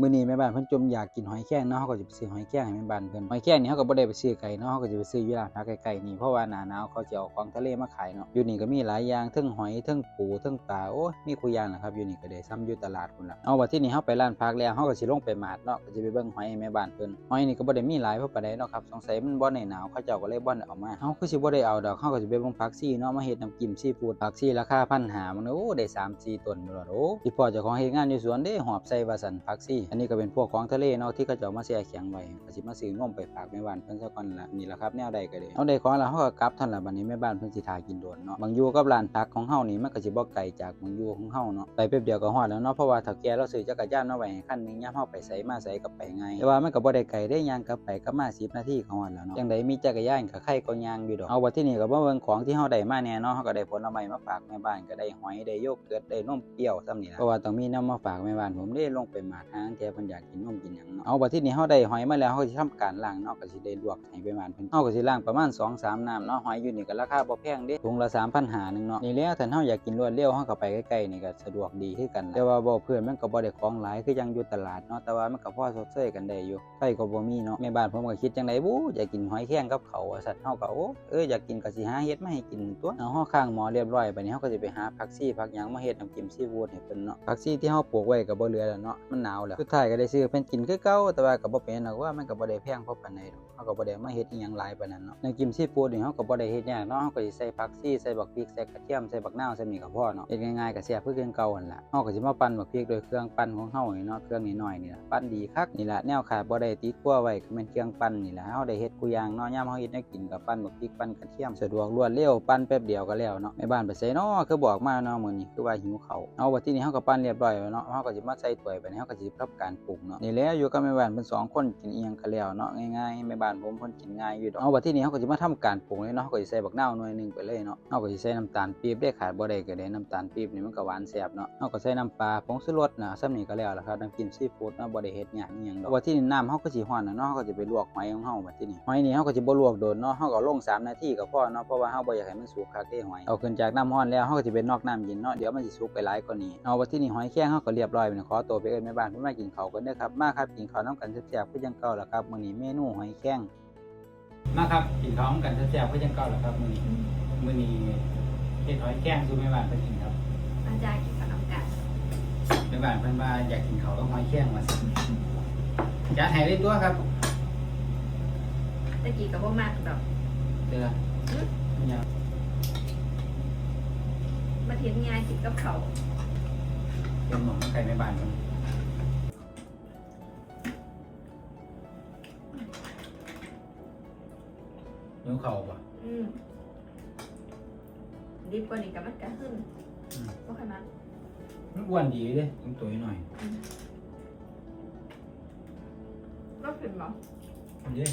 มื้อนี้แม่บ้านเพิ่นจมอยากกินหอยแครงเนาะเฮาก็จะไปซื้อหอยแครงให้แม่บ้านเพิ่นหอยแครงนี่เฮาก็บ่ได้ไปซื้อไกลเนาะเฮาก็จะไปซื้ออยู่ร้านค้าใกลๆนี่เพราะว่าหน้าหนาวเขาจะเอาของทะเลมาขายเนาะอยู่นี่ก็มีหลายอย่างทั้งหอยทั้งปูทั้งปลาโอ้มีคุอย่างล่ะครับอยู่นี่ก็ได้ซ้ำอยู่ตลาดพุ่นล่ะเอาว่าที่นี่เฮาไปร้านพักแล้วเฮาก็สิลงไปหมาดเนาะก็สิไปเบิ่งหอยให้แม่บ้านเพิ่นหอยนี่ก็บ่ได้มีหลายเพราะปานใดเนาะครับสงสัยมันบ่ได้หนาวเขาเจ้าก็เลยบ่ได้เอามาเฮาคือสิบ่ได้เอาดอกเฮาก็สิไปเบิ่งผักซี่เนาะมาเฮ็ดน้ำจิ้มซีฟู้ดผักซี่ราคา1,500มันโอ้ได้3 4ต้นบ่ล้วโอ้อีพ่อเจ้าของเฮ็ดงานอยู่สวนเด้หอบใส่ว่าซั่นผักซี่อันนี้ก็เป็นพวกของทะเลเนาะที่เขาจ้ามาแช่แข็งไว้ก็สิมาซื้อนมไปฝากแม่บ้านเพิ่นซะก่อนละนี่ละครับแนวใดก็ได้เอาได้ของแล้วเฮาก็กลับท่านละบัดนี้แม่บ้านเพิ่นสิทากินโดนเนาะบางอยู่กับร้านผักของเฮานี่มันก็สิบ่ไกลจากบางอยู่ของเฮาเนาะไปแป๊บเดียวก็ฮอดแล้วเนาะเพราะว่าถ้าแกเราซื้อจักรยานมาะไว้คันนึงยามเฮาไปไสมาไสก็ไปง่ายแต่ว่ามันก็บ่ได้ไกลได้ย่างกลับไปกลับมา10นาทีก็ฮอดแล้วเนาะจังไดมีจักรยานก็ใครก็ย่างอยู่ดอกเอาว่าที่นี่ก็บ่เบิ่งของที่เฮาได้มาแน่เนาะเฮาก็ได้ผลไม้มาฝากแม่บ้านก็ได้หอยได้โยเกิร์ตได้นมเปรี้ยวซ้ำนี่ล่ะเพราะว่าต้องมีนำมาฝากแม่บ้านผมได้ลงไปหมาทางแกเพิ่นอยากกินนมกินหยังเนาะเอาว่าที่นี่เฮาได้หอยมาแล้วเฮาสิทำการล้างเนาะก็สิได้ลวกให้แม่บ้านเพิ่นเฮาก็สิล้างประมาณ2-3น้ำเนาะหอยอยู่นี่ก็ราคาบ่แพงเด้ถุงละ3,500นึงเนาะนี่แหละถ้าเฮาอยากกินรวดเร็วเฮาก็ไปใกล้ๆนี่ก็สะดวกดีคือกันแต่ว่าบ่เพื่อนมันก็บ่ได้ของหลายคือยังอยู่ตลาดเนาะแต่ว่ามันก็พอสดเซยกันได้อยู่ไผก็บ่มีเนาะแม่บ้านผมก็คิดจังได๋บูอยากกินหอยแครงกับเขาวว่าซั่นเฮาก็โอ้เอออยากกินก็สิหาเฮ็ดมาให้กินตัวเอาเฮาข้างหมอเรียบร้อยบัดนี้เฮาก็สิไปหาผักซี่ผักหยังมาเฮ็ดน้ำจิ้มซีฟู้ดให้เพิ่นเนาะผักซี่ที่เฮาปลูกไว้ก็บ่เหลือแล้วเนาะมันหนาวแล้วสุดท้ายก็ได้ซื้อเพิ่นกินคือเก่าแต่ว่าก็บ่เป็นหรอกว่ามันก็บ่ได้แพงเพราะปานใดเฮาก็บ่ได้มาเฮ็ดอีหยังหลายปานนั้นเนาะใน้ำจิ้มซีฟู้ดนี่เฮาก็บ่ได้เฮ็ดยากเนาะเฮาก็สิใส่ผักซี่ใส่บักพริกใส่กระเทียมใส่บักนาวใส่นี่ก็พอเนาะเฮ็ดง่ายๆก็แซ่บคือเก่าหั่นล่ะเฮาก็สิมาปั่นบักพริกโดยเครื่องปั่นของเฮานี่เนาะเครื่องน้อยๆนี่ล่ะปั่นดีคักนี่ล่ะแนวขาดบ่ได้ติดครัวไว้ก็แม่นเครื่องปั่นนี่ล่ะเฮาได้เฮ็ดกูอย่างเนาะยามเฮาเฮ็ดแนวกินก็ปั่นบักพริกปั่นกระเทียมสะดวกรวดเร็วปั่นแป๊บเดียวก็แล้วเนาะแม่บ้านไปไสเนาะคือบอกมาเนาะมื้อนี้คือว่าหิวข้าวเอาบัดที่นี้เฮาก็ปั่นเรียบร้อยแล้วเนาะเฮาก็สิมาใส่ถ้วยไปนี่เฮาก็สิทำการปรุงเนาะนี่แหละอยู่กับแม่บ้านเพิ่นสองคนกินเอียังก็แล้วเนาะง่ายๆแม่บ้านผมเพิ่นกินง่ายอยู่ดอกเอาบัดทีนี้เฮาก็สิมาทำการปรุงเลยเนาะก็สิใส่บักเน่าหน่วยหนึงไปเลยเนาะเฮาก็สิใส่น้ำตาลปี๊บได้ขาดบ่ได้ก็ได้น้ำตาลปี๊บนี่มันก็หวานแซ่บเนาะเฮาก็ใส่น้ำปลาผงชูรสนะซ้ำนี่ก็แล้วล่ะครับน้ำจิ้มซีฟู้ดเนาะบ่ได้เฮ็ดหยังอีหยังดอกบัดทีนี้น้ำเฮาก็สิร้อนเนาะเฮาก็สิไปลวกหอยของเฮาบัดทีนี้หอยนี่เฮาก็สิบ่ลวกโดนเนาะเฮาก็ลง3นาทีก็พอเนาะเพราะว่าเฮาบ่อยากให้มันสุกคักเด้หอยเอาขึ้นจากน้ำร้อนแล้วเฮาก็สิไปนอกน้ำเย็นเนาะเดี๋ยวมันสิสุกไปหลายกว่านี้เอาบัดทีนี้หอยแครงเฮาก็เรียบร้อยไปขอตัวไปเอิ้นแม่บ้านเพิ่นมากินข้าวกันเด้อครับ มาครับกินข้าวนํกันแซ่บๆคือจังเก่าล่ะครับมื้อนี้เมนูหอยแครงมาครับกินข้าวนํกันแซ่บๆคือจังเก่าล่ะครับมื้อนี้มื้อนี้เฮ็ดหอยแครงสู่แม่บ้านเพิ่นกินครับอาจารย์กินกับน้ำกันแม่บ้านเพิ่นว่าอยากกินข้าวกับหอยแครงว่าซั่นจัดให้ได้ตัวครับตะกี้กับว่ามากดอกเด้อเนี่ยมาเทียนง่ายกินกับเขาวเป็นหมองไข่แม่บ้านเพิ่น หิวข้าวบ่อืมดิบกว่านี้กับมันกระขึ้นอืมก็ขนาดมันอ้วนดีเด้ตุ้มตัวหน่อยก็เป็นหรอเด้